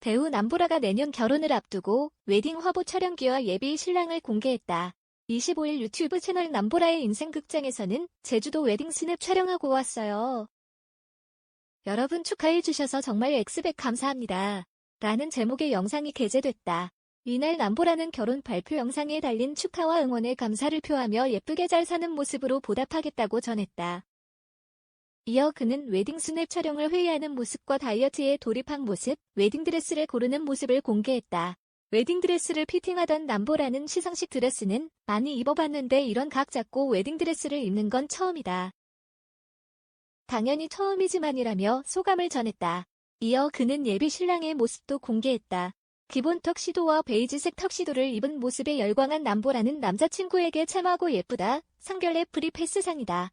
배우 남보라가 내년 결혼을 앞두고 웨딩 화보 촬영기와 예비 신랑을 공개했다. 25일 유튜브 채널 남보라의 인생극장에서는 제주도 웨딩 스냅 촬영하고 왔어요. 여러분 축하해주셔서 정말 엑스백 감사합니다. 라는 제목의 영상이 게재됐다. 이날 남보라는 결혼 발표 영상에 달린 축하와 응원의 감사를 표하며 예쁘게 잘 사는 모습으로 보답하겠다고 전했다. 이어 그는 웨딩 스냅 촬영을 회의하는 모습과 다이어트에 돌입한 모습, 웨딩드레스를 고르는 모습을 공개했다. 웨딩드레스를 피팅하던 남보라는 시상식 드레스는 많이 입어봤는데 이런 각 잡고 웨딩드레스를 입는 건 처음이다. 당연히 처음이지만이라며 소감을 전했다. 이어 그는 예비 신랑의 모습도 공개했다. 기본 턱시도와 베이지색 턱시도를 입은 모습에 열광한 남보라는 남자친구에게 참하고 예쁘다, 상결의 프리패스상이다.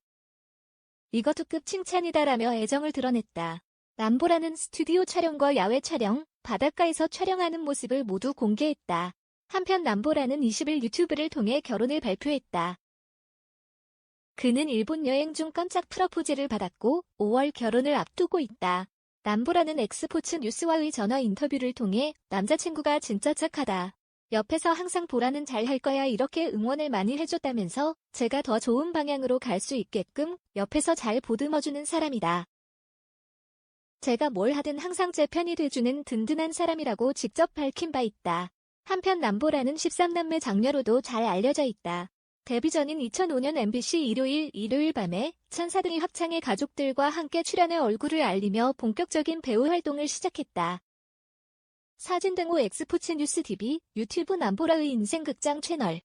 이것도 급 칭찬이다라며 애정을 드러냈다. 남보라는 스튜디오 촬영과 야외 촬영, 바닷가에서 촬영하는 모습을 모두 공개했다. 한편 남보라는 20일 유튜브를 통해 결혼을 발표했다. 그는 일본 여행 중 깜짝 프러포즈를 받았고 5월 결혼을 앞두고 있다. 남보라는 엑스포츠 뉴스와의 전화 인터뷰를 통해 남자친구가 진짜 착하다. 옆에서 항상 보라는 잘 할 거야 이렇게 응원을 많이 해줬다면서 제가 더 좋은 방향으로 갈 수 있게끔 옆에서 잘 보듬어주는 사람이다. 제가 뭘 하든 항상 제 편이 돼주는 든든한 사람이라고 직접 밝힌 바 있다. 한편 남보라는 13남매 장녀로도 잘 알려져 있다. 데뷔 전인 2005년 MBC 일요일 일요일 밤에 천사들이 합창의 가족들과 함께 출연해 얼굴을 알리며 본격적인 배우 활동을 시작했다. 사진 등호 엑스포츠 뉴스 TV 유튜브 남보라의 인생극장 채널